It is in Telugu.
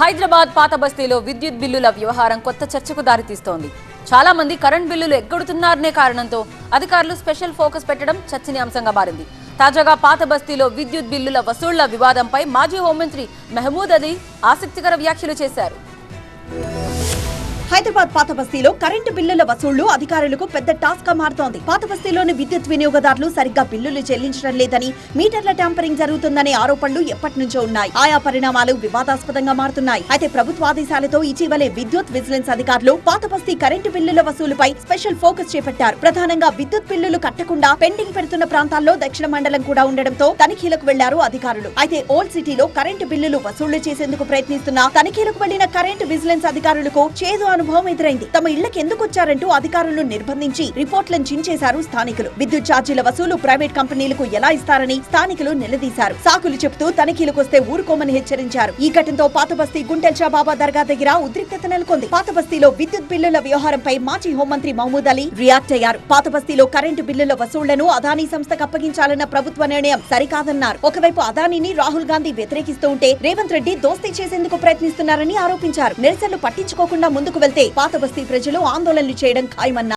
హైదరాబాద్ పాత బస్తీలో విద్యుత్ బిల్లుల వ్యవహారం కొత్త చర్చకు దారితీస్తోంది. చాలా మంది కరెంట్ బిల్లులు ఎగ్గొడుతున్నారనే కారణంతో అధికారులు స్పెషల్ ఫోకస్ పెట్టడం చర్చనీయాంశంగా మారింది. తాజాగా పాత బస్తీలో విద్యుత్ బిల్లుల వసూళ్ళ వివాదంపై మాజీ హోంమంత్రి మెహమూద్ అలీ ఆసక్తికర వ్యాఖ్యలు చేశారు. హైదరాబాద్ పాత బస్తీలో కరెంటు బిల్లుల వసూళ్ళు అధికారులకు పెద్ద టాస్క్గా మారుతోంది. పాత బస్తీలోని విద్యుత్ వినియోగదారులు సరిగ్గా బిల్లులు చెల్లించడం లేదని మీటర్ల ట్యాంపరింగ్ జరుగుతుందనే ఆరోపణలు ఎప్పటి నుంచో ఉన్నాయి. ఆయా పరిణామాలు వివాదాస్పదంగా మారుతున్నాయి. అయితే ప్రభుత్వ ఆదేశాలతో ఇటీవలే విద్యుత్ విజిలెన్స్ అధికారులు పాత బస్తీ కరెంటు బిల్లుల వసూలుపై స్పెషల్ ఫోకస్ చేపట్టారు. ప్రధానంగా విద్యుత్ బిల్లులు కట్టకుండా పెండింగ్ పెడుతున్న ప్రాంతాల్లో దక్షిణ మండలం కూడా ఉండడంతో తనిఖీలకు వెళ్ళారు అధికారులు. అయితే ఓల్డ్ సిటీలో కరెంటు బిల్లులు వసూళ్ళు చేసేందుకు ప్రయత్నిస్తున్న తనిఖీలకు వెళ్ళిన కరెంటు విజిలెన్స్ అధికారులకు చేదు అనుభవం ఎదురైంది. తమ ఇళ్ళకు ఎందుకు వచ్చారంటూ అధికారులను నిర్బంధించి రిపోర్ట్లను చించేశారు స్థానికులు. విద్యుత్ ఛార్జీల వసూలు ప్రైవేట్ కంపెనీలకు ఎలా ఇస్తారని స్థానికులు నిలదీశారు. సాకులు చెప్తూ తనిఖీలకొస్తే ఊరుకోమని హెచ్చరించారు. ఈ ఘటనతో పాత బస్తీ గుంటెల్చా బాబా దర్గా దగ్గర ఉద్రిక్తత నెలకొంది. పాత బస్తీలో విద్యుత్ బిల్లుల వ్యవహారంపై మాజీ హోంమంత్రి మహమూద్ అలీ రియాక్ట్ అయ్యారు. పాత బస్తీలో కరెంటు బిల్లుల వసూళ్ళను అదానీ సంస్థకు అప్పగించాలన్న ప్రభుత్వ నిర్ణయం సరికాదన్నారు. ఒకవైపు అదానీని రాహుల్ గాంధీ వ్యతిరేకిస్తూ ఉంటే రేవంత్ రెడ్డి దోస్తీ చేసేందుకు ప్రయత్నిస్తున్నారని ఆరోపించారు. నిరసనలు పట్టించుకోకుండా ముందుకు వెళ్తే పాత బస్తీ ప్రజలు ఆందోళనలు చేయడం ఖాయమన్నారు.